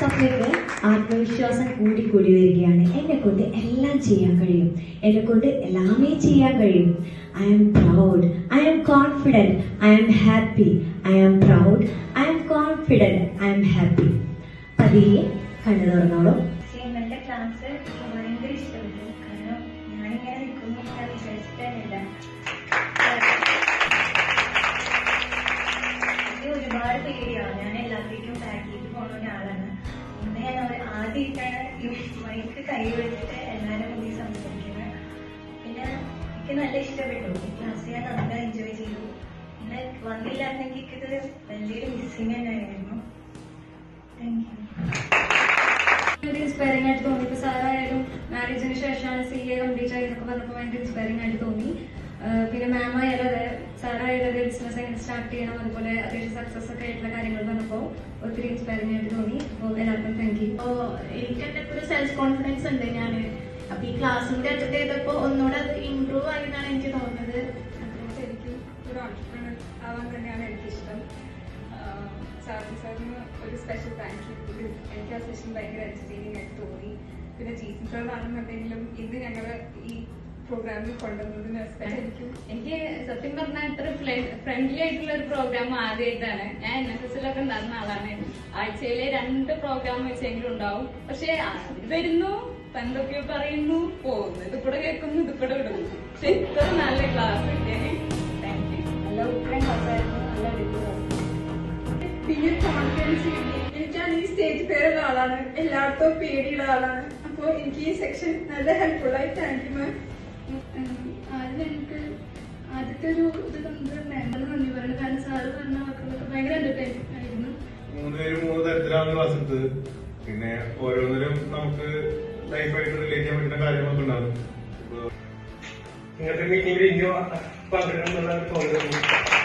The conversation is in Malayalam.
സഫയ്ക്ക് ആത്മവിശ്വാസം കൂടി കൂടി വരികയാണ്. എന്നെ കൊണ്ട് എല്ലാം ചെയ്യാൻ കഴിയും. എന്നെ കൊണ്ട് എല്ലാമേ ചെയ്യാൻ കഴിയും. I am proud I am confident I am happy I am proud I am confident I am happy പതിയെ കണ്ണു തുറന്നോളൂ. മൈക്ക് കൈ വെച്ചിട്ട് എല്ലാവരും മുന്നിൽ സംസാരിക്കുന്നത്. പിന്നെ എനിക്ക് നല്ല ഇഷ്ടപ്പെട്ടു. ക്ലാസ് ഞാൻ നല്ല എൻജോയ് ചെയ്തു. പിന്നെ വന്നില്ലായിരുന്നെങ്കിൽ ഇത് വലിയൊരു മിസ്സിങ് തന്നെയായിരുന്നു താങ്ക് യു ഇൻസ്പയറിംഗ് ആയിട്ട് തോന്നി. ഇപ്പൊ സാറായാലും മാരേജിന് ശേഷമാണ് സി എ കംപ്ലീറ്റ് ആയി എന്നൊക്കെ പറഞ്ഞപ്പോൾ ഭയങ്കര ഇൻസ്പയറിംഗ് ആയിട്ട് തോന്നി. പിന്നെ മാം ആയാലും അതെ ഒരു ബിസിനസ് എങ്ങനെ സ്റ്റാർട്ട് ചെയ്യണം. അതുപോലെ അത്യാവശ്യം സക്സസ് ഒക്കെ ആയിട്ടുള്ള കാര്യങ്ങൾ പറഞ്ഞപ്പോൾ ഒത്തിരി ഇൻസ്പയറിംഗ് ആയിട്ട് തോന്നി. അപ്പോൾ എല്ലാവർക്കും താങ്ക് യു അപ്പോൾ എനിക്ക് എന്റെ ഒരു സെൽഫ് കോൺഫിഡൻസ് ഉണ്ട് ഞാൻ അപ്പോൾ ഈ ക്ലാസ്സിന്റെ അറ്റൻഡ് ചെയ്തപ്പോൾ ഒന്നുകൂടെ അത് ഇമ്പ്രൂവ് ആയി എന്നാണ് എനിക്ക് തോന്നുന്നത്. അപ്പോൾ ശരിക്കും ഒരു ഓൺടർപ്രണർ ആവാൻ തന്നെയാണ് എനിക്കിഷ്ടം. സാറിന് സാറിന് ഒരു സ്പെഷ്യൽ താങ്ക് യു എനിക്ക് ആ സെഷൻ ഭയങ്കര എന്റർടൈനിങ് ആയിട്ട് തോന്നി. പിന്നെ ജീസൻ സാറാണെന്നുണ്ടെങ്കിലും ഇന്ന് ഞങ്ങൾ ഈ പ്രോഗ്രാമിൽ കൊണ്ടുവന്നതിന് സ്പെഷ്യൽ എനിക്ക് സത്യം പറഞ്ഞാൽ ഇത്ര ഫ്രണ്ട്ലി ആയിട്ടുള്ള ഒരു പ്രോഗ്രാം ആദ്യമായിട്ടാണ് ഞാൻ എൻ എസ് എസിലൊക്കെ ഉണ്ടായിരുന്ന ആളാണ്. ആഴ്ചയിലെ രണ്ട് പ്രോഗ്രാം വെച്ചെങ്കിലും ഉണ്ടാവും. പക്ഷെ വരുന്നു എന്തൊക്കെയോ പറയുന്നു പോകുന്നു. ഇത് കൂടെ കേൾക്കുന്നു ഇത് കൂടെ വിടുന്നു. പക്ഷെ ഇത്ര നല്ല ക്ലാസ് പിന്നെ കോൺഫിഡൻസ് ഞാൻ ഈ സ്റ്റേജ് പേരുള്ള ആളാണ്. എല്ലായിടത്തും പേടിയുള്ള ആളാണ്. അപ്പോൾ എനിക്ക് ഈ സെക്ഷൻ നല്ല ഹെൽപ്ഫുൾ ആയി. താങ്ക് യു മാം ആദ്യത്തെ ഒരു ഇത് തന്നത് മാമിന് നന്ദി പറയുന്നത് കാരണം സാറ് ആയിരുന്നു. മൂന്ന് പേര് മൂന്ന് തരത്തിലാണ് ക്ലാസ് എടുത്തത്. പിന്നെ ഓരോന്നിലും നമുക്ക് ലൈഫായിട്ട് റിലേറ്റ് ചെയ്യാൻ പറ്റുന്ന കാര്യങ്ങളൊക്കെ ഉണ്ടാകും. ഇങ്ങനത്തെ മീറ്റിംഗിൽ ഇനിയും പങ്കെടുക്കണം എന്നുള്ള തോന്നുന്നു